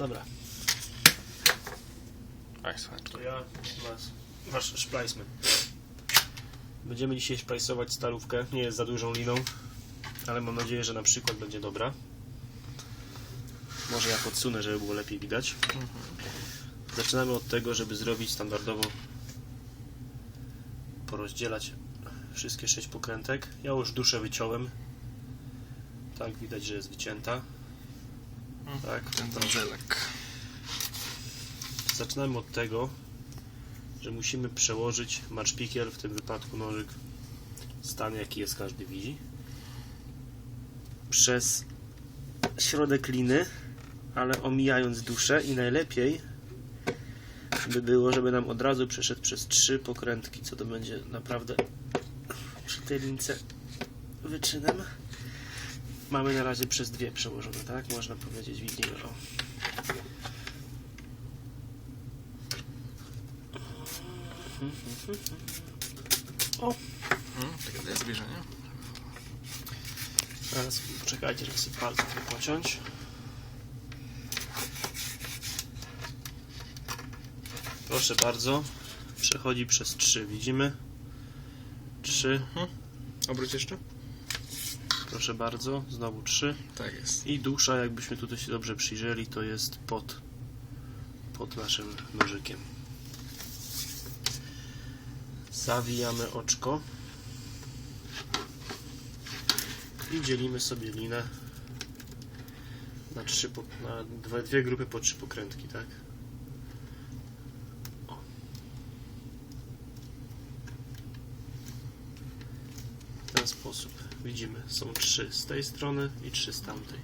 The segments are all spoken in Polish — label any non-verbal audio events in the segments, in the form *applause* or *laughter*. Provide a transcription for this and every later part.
Dobra, Państwa. to ja, masz, masz szplajsmy. Będziemy dzisiaj szplajsować stalówkę, nie jest za dużą liną, ale mam nadzieję, że na przykład będzie dobra. Może ja podsunę, żeby było lepiej widać. Zaczynamy od tego, żeby zrobić standardowo porozdzielać wszystkie sześć pokrętek. Ja już duszę wyciąłem. Tak, widać, że jest wycięta. Tak, Ten drążelek. Zaczynamy od tego, że musimy przełożyć matchpikiel, w tym wypadku nożyk, stan jaki jest każdy widzi, przez środek liny, ale omijając duszę i najlepiej by było, żeby nam od razu przeszedł przez trzy pokrętki, co to będzie naprawdę przy tej lince wyczynem. Mamy na razie przez dwie przełożone, tak? Można powiedzieć, widzimy. O. O, takie dla zbliżenia. Teraz czekajcie, żeby sobie palce pociąć. Proszę bardzo. Przechodzi przez trzy. Widzimy? Trzy. Obróć jeszcze? Proszę bardzo. Znowu trzy. Tak jest. I dusza, jakbyśmy tutaj się dobrze przyjrzeli, to jest pod, pod naszym nożykiem. Zawijamy oczko. I dzielimy sobie linę na, trzy, na dwa, dwie grupy po trzy pokrętki, tak? O. W ten sposób. Widzimy, są trzy z tej strony i trzy z tamtej.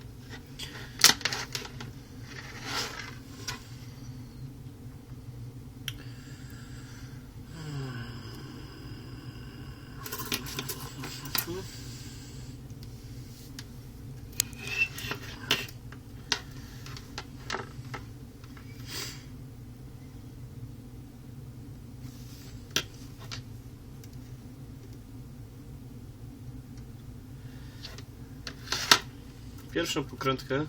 Pierwszą pokrętkę,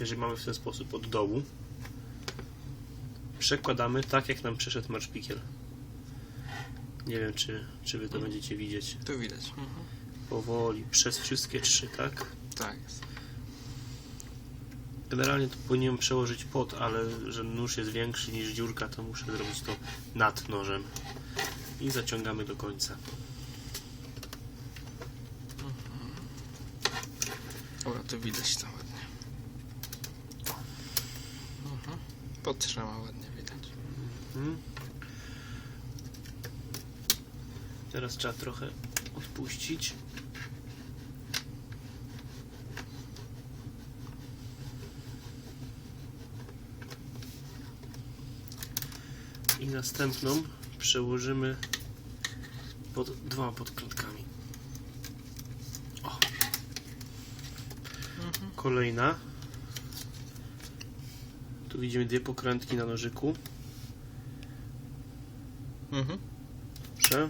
jeżeli mamy w ten sposób od dołu, przekładamy tak, jak nam przeszedł marszpikiel. Nie wiem, czy, czy wy to będziecie widzieć. Tu widać. Mhm. Powoli, przez wszystkie trzy, tak? Tak jest. Generalnie to powinienem przełożyć pod, ale że nóż jest większy niż dziurka, to muszę zrobić to nad nożem. I zaciągamy do końca. Dobra, tu widać to ładnie. Mhm. Podtrzema ładnie widać. Mhm. Teraz trzeba trochę odpuścić. I następną przełożymy pod dwoma podkrętkami. O. Kolejna. Tu widzimy dwie pokrętki na nożyku. Mhm. Dobrze.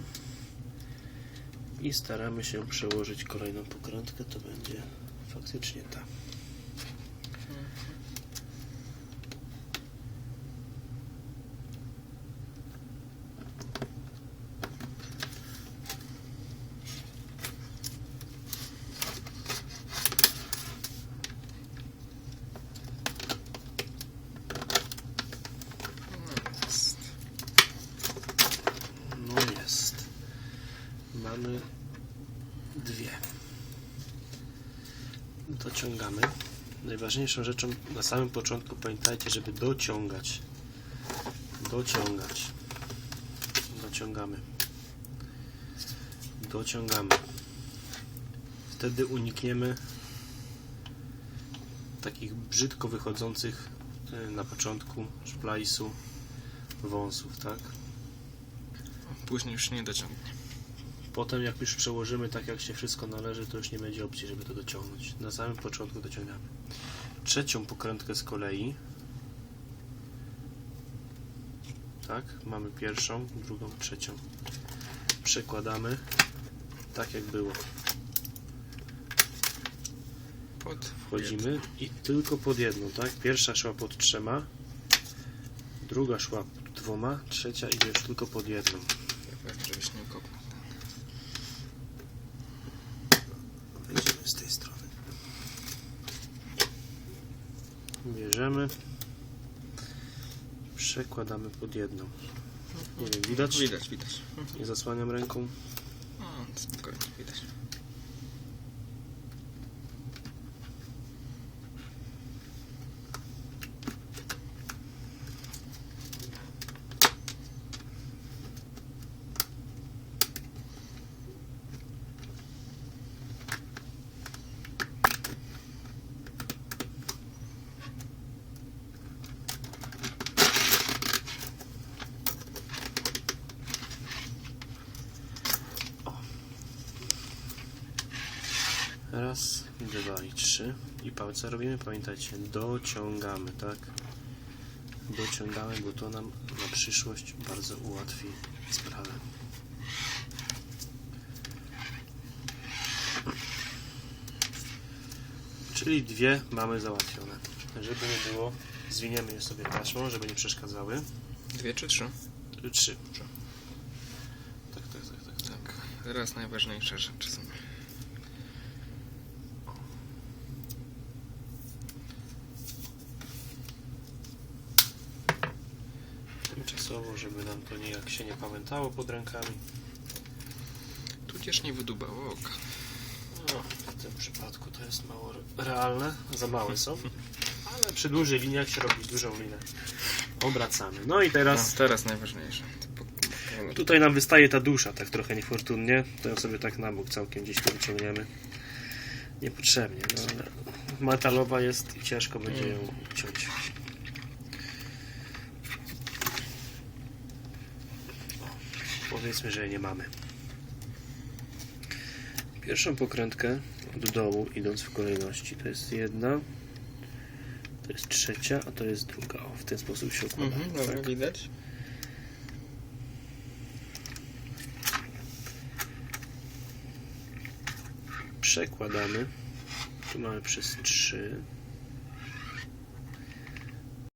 I staramy się przełożyć kolejną pokrętkę. To będzie faktycznie ta. Jest. No jest. Mamy dwie. Dociągamy. Najważniejszą rzeczą na samym początku pamiętajcie, żeby dociągać. Dociągać. Dociągamy. Dociągamy. Wtedy unikniemy takich brzydko wychodzących e, na początku szplajsu wąsów, tak? Później już nie dociągnie. Potem jak już przełożymy tak jak się wszystko należy, to już nie będzie opcji, żeby to dociągnąć. Na samym początku dociągamy. Trzecią pokrętkę z kolei. Tak, mamy pierwszą, drugą, trzecią. Przekładamy tak jak było. Pod Wchodzimy i tylko pod jedną, tak? Pierwsza szła pod trzema, druga szła pod dwoma, trzecia idzie już tylko pod jedną, z tej strony. Bierzemy. Przekładamy pod jedną. Nie wiem, widać? Widać, widać. Nie zasłaniam ręką. No, spokojnie, widać. Raz, dwa i trzy. I palce robimy, pamiętajcie, dociągamy, tak? Dociągamy, bo to nam na przyszłość bardzo ułatwi sprawę. Czyli dwie mamy załatwione. Żeby nie było, zwiniemy je sobie taśmą, żeby nie przeszkadzały. Dwie czy trzy? Trzy. Tak, tak, tak, tak. Tak. Teraz najważniejsze rzeczy są. Tymczasowo, żeby nam to nijak się nie pamiętało pod rękami. Tudzież nie wydubało oka. No, w tym przypadku to jest mało re- realne, za małe są. *laughs* Ale przy dużej linii, jak się robi dużą linę, obracamy. No i No, teraz teraz najważniejsze. Tutaj nam wystaje ta dusza, tak trochę niefortunnie. To ją sobie tak na bok całkiem gdzieś tu wyciągniemy. Niepotrzebnie, no ale metalowa jest i ciężko będzie ją ciąć. Powiedzmy, że nie mamy. Pierwszą pokrętkę od dołu, idąc w kolejności, to jest jedna, to jest trzecia, a to jest druga. O, w ten sposób się układa. Mhm, dobra, tak. widać. Przekładamy. Tu mamy przez trzy.